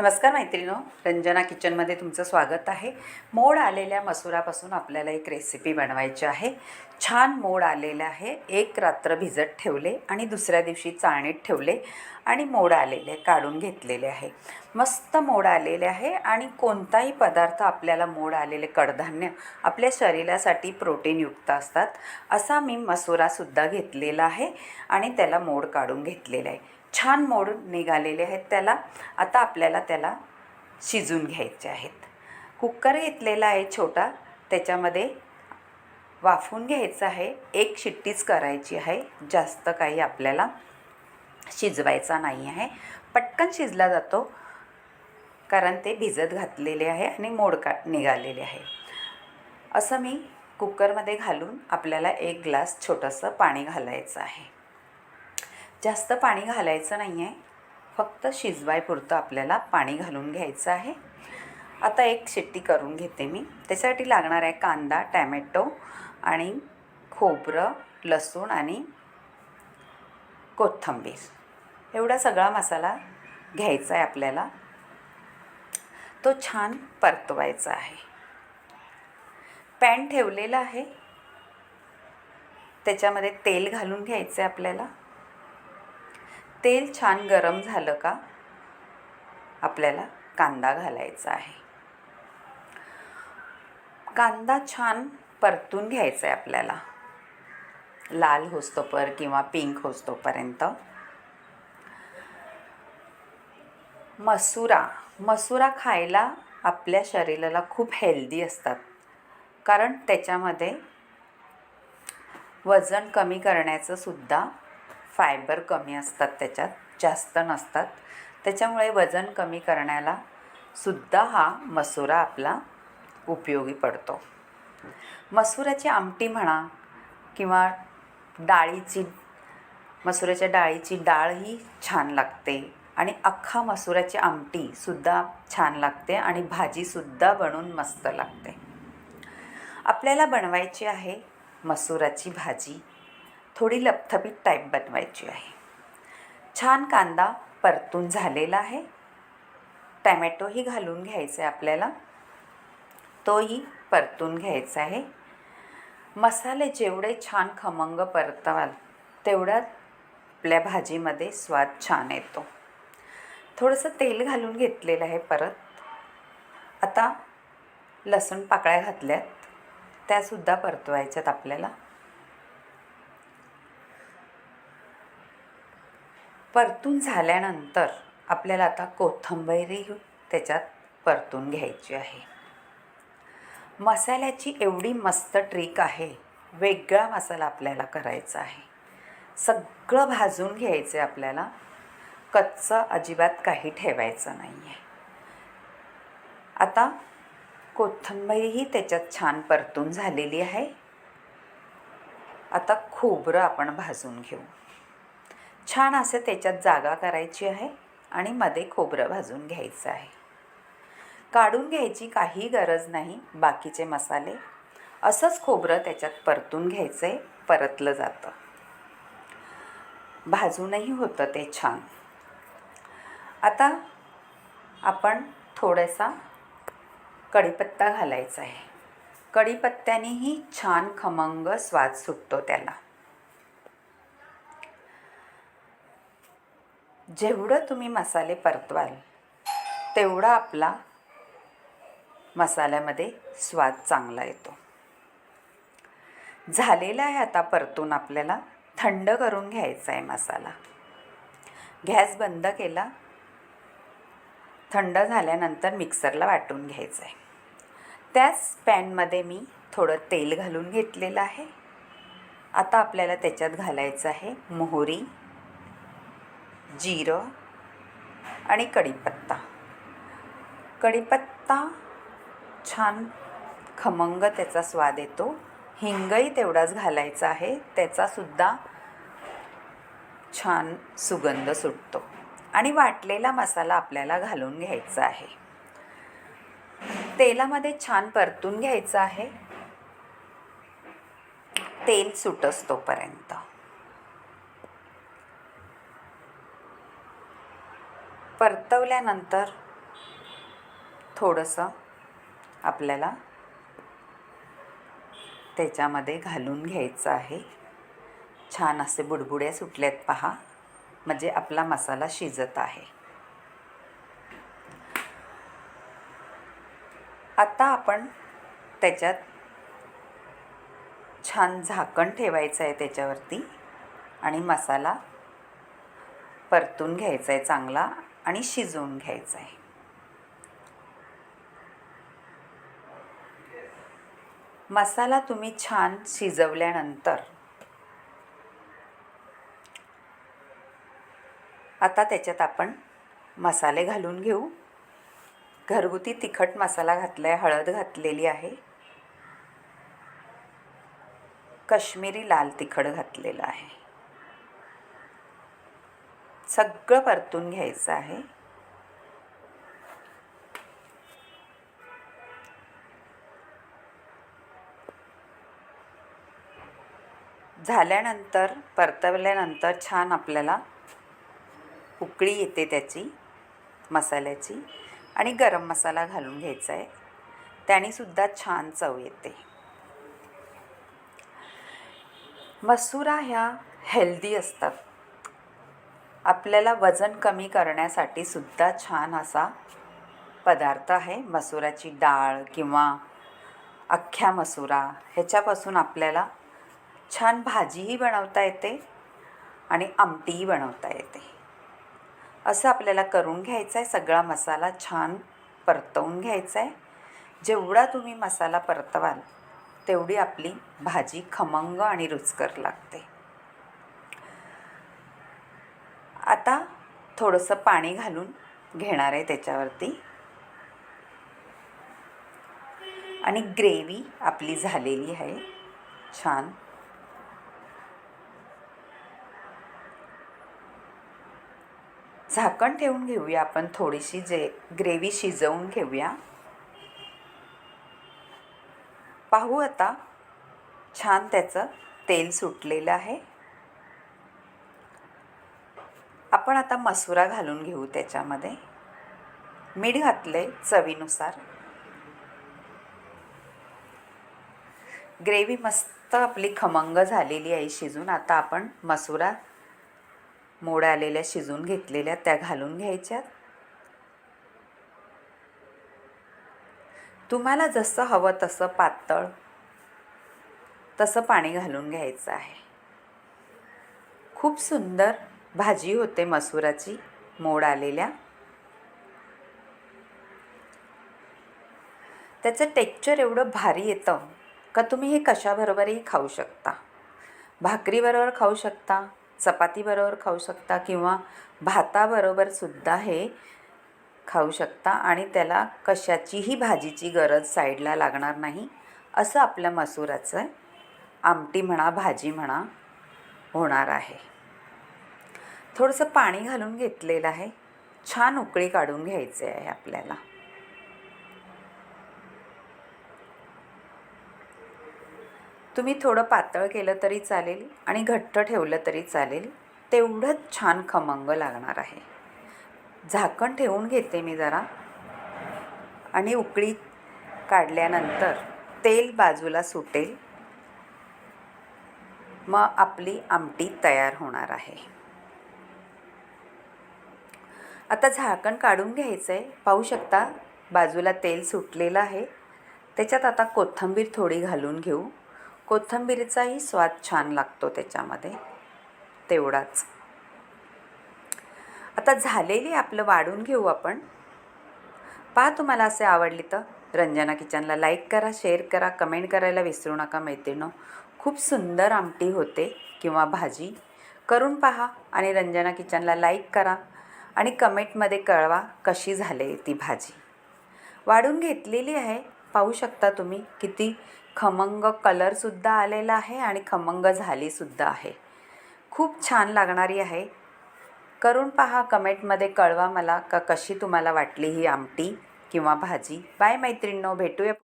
नमस्कार मैत्रिणो रंजना किचनमध्ये तुमचं स्वागत आहे. मोड आलेल्या मसुरापासून आपल्याला एक रेसिपी बनवायची आहे. छान मोड आलेलं आहे. एक रात्र भिजत ठेवले आणि दुसऱ्या दिवशी चाळणीत ठेवले आणि मोड आलेले काढून घेतलेले आहे. मस्त मोड आलेले आहे आणि कोणताही पदार्थ आपल्याला मोड आलेले कडधान्य आपल्या शरीरासाठी प्रोटीनयुक्त असतात. असा मी मसुरासुद्धा घेतलेला आहे आणि त्याला मोड काढून घेतलेला आहे. छान मोडून निघालेले आहेत. त्याला आता आपल्याला त्याला शिजून घ्यायचे आहेत. कुकर घेतलेला आहे छोटा. त्याच्यामध्ये वाफून घ्यायचं आहे. एक शिट्टीच करायची आहे. जास्त काही आपल्याला शिजवायचा नाही आहे. पटकन शिजला जातो कारण ते भिजत घातलेले आहे आणि मोडका निघालेले आहे. असं मी कुकरमध्ये घालून आपल्याला एक ग्लास छोटंसं पाणी घालायचं आहे. जास्त पाणी घालायचं नाही आहे फक्त शिजवायपुरतं आपल्याला पाणी घालून घ्यायचं आहे. आता एक शिट्टी करून घेते मी. त्याच्यासाठी लागणार आहे कांदा टॅमॅटो आणि खोबरं लसूण आणि कोथिंबीर. एवढा सगळा मसाला घ्यायचा आहे आपल्याला. तो छान परतवायचा आहे. पॅन ठेवलेला आहे. त्याच्यामध्ये तेल घालून घ्यायचं आहे आपल्याला. तेल छान गरम झालं का? आपल्याला कांदा घालायचा आहे. कांदा छान परतून घ्यायचा आहे आपल्याला. लाल होस्तोपर किंवा पिंक होस्तोपर्यंत. मसुरा मसुरा खायला आपल्या शरीराला खूप हेल्दी असतात. कारण त्याच्यामध्ये वजन कमी करण्याचं सुद्धा फायबर कमी असतात त्याच्यात जास्त नसतात. त्याच्यामुळे वजन कमी करण्याला सुद्धा हा मसुरा आपला उपयोगी पडतो. मसुराची आमटी म्हणा किंवा डाळीची मसुराच्या डाळीची डाळ ही छान लागते आणि अख्खा मसुराची आमटीसुद्धा छान लागते आणि भाजीसुद्धा बनवून मस्त लागते. आपल्याला बनवायची आहे मसुराची भाजी. थोडी लपथपीत टाईप बनवायची आहे. छान कांदा परतून झालेला आहे. टॅमॅटोही घालून घ्यायचं आहे आपल्याला. तोही परतून घ्यायचा आहे. मसाले जेवढे छान खमंग परतवाल तेवढ्यात आपल्या भाजीमध्ये स्वाद छान येतो. थोडंसं तेल घालून घेतलेलं आहे परत. आता लसूण पाकळ्या घातल्यात. त्यासुद्धा परतवायच्यात आपल्याला. परतून झाल्यानंतर आपल्याला आता कोथिंबीरही त्याच्यात परतून घ्यायची आहे. मसाल्याची एवढी मस्त ट्रिक आहे. वेगळा मसाला आपल्याला करायचा आहे. सगळं भाजून घ्यायचं आहे आपल्याला. कच्चं अजिबात काही ठेवायचं नाही आहे आता कोथिंबीरही त्याच्यात छान परतून झालेली आहे. आता खोबरं आपण भाजून घेऊ. छान असं त्याच्यात जागा करायची आहे आणि मध्ये खोबरं भाजून घ्यायचं आहे. काढून घ्यायची काही गरज नाही बाकीचे मसाले. असंच खोबरं त्याच्यात परतून घ्यायचं आहे परतलं जातं. भाजूनही होतं ते छान. आता आपण थोडासा कढीपत्ता घालायचा आहे. कढीपत्त्यानेही छान खमंग स्वाद सुटतो त्याला. जेवढं तुम्ही मसाले परतवाल तेवढा आपला मसाल्यामध्ये स्वाद चांगला येतो. झालेला आहे आता परतून आपल्याला थंड करून घ्यायचा आहे मसाला. गॅस बंद केला थंड झाल्यानंतर मिक्सरला वाटून घ्यायचं आहे. त्याच पॅनमध्ये मी थोडं तेल घालून घेतलेलं आहे. आता आपल्याला त्याच्यात घालायचं आहे मोहरी. जिरं आणि कढीपत्ता. कढीपत्ता छान खमंग त्याचा स्वाद येतो. हिंगही तेवढाच घालायचा आहे. त्याचासुद्धा छान सुगंध सुटतो. आणि वाटलेला मसाला आपल्याला घालून घ्यायचा आहे. तेलामध्ये छान परतून घ्यायचं आहे. तेल सुटस तोपर्यंत. परतवल्यानंतर थोडंसं आपल्याला त्याच्यामध्ये घालून घ्यायचं आहे. छान असे बुडबुड्या सुटल्यात पहा. म्हणजे आपला मसाला शिजत आहे. आता आपण त्याच्यात छान झाकण ठेवायचं आहे त्याच्यावरती आणि मसाला परतून घ्यायचा आहे चांगला. आणि शिजवून घ्यायचं आहे. मसाला तुम्ही छान शिजवल्यानंतर आता त्याच्यात आपण मसाले घालून घेऊ. घरगुती तिखट मसाला घातला आहे हळद घातलेली आहे. कश्मीरी लाल तिखट घातलेलं आहे. सगळं परतून घ्यायचं आहे. झाल्यानंतर परतवल्यानंतर छान आपल्याला उकळी येते त्याची मसाल्याची आणि गरम मसाला घालून घ्यायचा आहे. त्यानेसुद्धा छान चव येते. मसुरा ह्या हेल्दी असतात. आपल्याला वजन कमी करण्यासाठी सुद्धा छान असा पदार्थ आहे. मसुराची डाळ किंवा अख्ख्या मसुरा ह्याच्यापासून आपल्याला छान भाजीही बनवता येते आणि आमटीही बनवता येते. असं आपल्याला करून घ्यायचं आहे सगळा मसाला छान परतवून घ्यायचा आहे जेवढा तुम्ही मसाला परतवाल तेवढी आपली भाजी खमंग आणि रुचकर लागते. आता थोडंसं पाणी घालून घेणार आहे त्याच्यावरती. आणि ग्रेव्ही आपली झालेली आहे. छान. झाकण ठेवून घेऊया आपण थोडीशी जे ग्रेव्ही शिजवून घेऊया. पाहू आता छान त्याचं तेल सुटलेलं आहे. आपण आता मसुरा घालून घेऊ त्याच्यामध्ये. मीठ घातले चवीनुसार. ग्रेव्ही मस्त आपली खमंग झालेली आहे शिजून. आता आपण मसुरा मोड आलेल्या शिजून घेतलेल्या त्या घालून घ्यायच्यात. तुम्हाला जसं हवं तसं पातळ तसं पाणी घालून घ्यायचं आहे. खूप सुंदर भाजी होते मसुराची मोड आलेल्या. त्याचं टेक्चर एवढं भारी येतं का तुम्ही हे कशाबरोबरही खाऊ शकता? भाकरीबरोबर खाऊ शकता चपातीबरोबर खाऊ शकता किंवा भाताबरोबरसुद्धा हे खाऊ शकता आणि त्याला कशाचीही भाजीची गरज साईडला लागणार नाही असं आपल्या मसुराचं आमटी म्हणा भाजी म्हणा होणार आहे. थोडंसं पाणी घालून घेतलेलं आहे. छान उकळी काढून घ्यायचे आहे आपल्याला. तुम्ही थोडं पातळ केलं तरी चालेल आणि घट्ट ठेवलं तरी चालेल. तेवढंच छान खमंग लागणार आहे. झाकण ठेवून घेते मी जरा. आणि उकळी काढल्यानंतर तेल बाजूला सुटेल. मग आपली आमटी तयार होणार आहे. आता झाकण काढून घ्यायचं आहे पाहू शकता बाजूला तेल सुटलेलं आहे. त्याच्यात आता कोथिंबीर थोडी घालून घेऊ. कोथिंबीरचाही स्वाद छान लागतो त्याच्यामध्ये. तेवढाच. आता झालेली आपलं वाढून घेऊ आपण. पहा तुम्हाला असे आवडली तर. रंजना किचनला लाईक करा शेअर करा कमेंट करायला विसरू नका मैत्रिणं. खूप सुंदर आमटी होते किंवा भाजी. करून पहा आणि रंजना किचनला लाईक करा. आणि कमेंटमध्ये कळवा कशी झाले ती भाजी. वाढून घेतलेली आहे. पाहू शकता तुम्ही किती खमंग कलरसुद्धा आलेला आहे आणि खमंग झालीसुद्धा आहे. खूप छान लागणारी आहे. करून पहा कमेंटमध्ये कळवा मला का कशी तुम्हाला वाटली ही आमटी किंवा भाजी. बाय मैत्रिणींनो भेटूया